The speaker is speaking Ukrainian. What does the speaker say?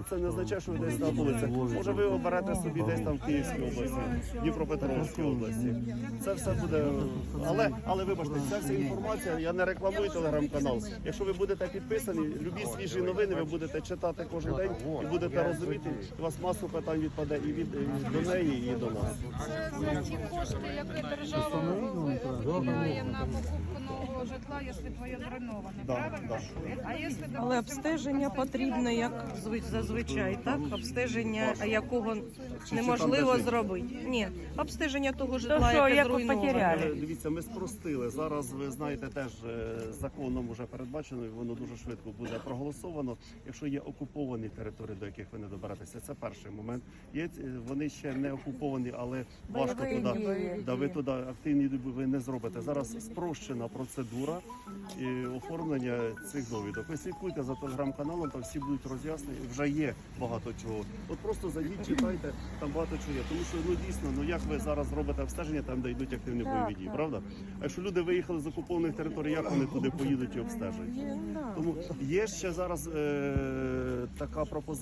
тут це не означає, що ви десь на вулиці. Може, ви оберете собі десь там в Київській області, Дніпропетровській області. Це все буде. Але, але вибачте, ця вся інформація, я не рекламую телеграм-канал. Якщо ви будете підписані, любі свіжі новини ви будете читати кожен день і будете розуміти, у вас масу питань відпаде і від і до неї, і до нас. Це за ті кошти, які держава виділяє на покупку нового житла, якщо твоє зруйноване, Да, правильно? да. А якщо, Але обстеження потрібне, як зви- зазвичай, так? Обстеження, якого Чи- неможливо зробити. Ні, обстеження того житла, що, яке як зруйноване. потеряли? Е, Дивіться, ми спростили. Зараз ви знаєте, теж е, законом вже передбачено, і воно дуже швидко буде проголосовано. Якщо є окуповані території, до яких ви не доберетеся, це перший момент. Є ці- вони ще не окуповані, але важко Бойові туди. дії. Да, ви туди активні ви не зробите. Зараз спрощена процедура і оформлення цих довідок. Ви слідкуйте за телеграм-каналом, там всі будуть роз'яснені. Вже є багато чого. От просто зайдіть, читайте, там багато чого є. Тому що ну дійсно, ну як ви зараз робите обстеження там, де йдуть активні бойові дії, правда? А якщо люди виїхали з окупованих територій, як вони туди поїдуть і обстежать? Тому є ще зараз е, така пропозиція.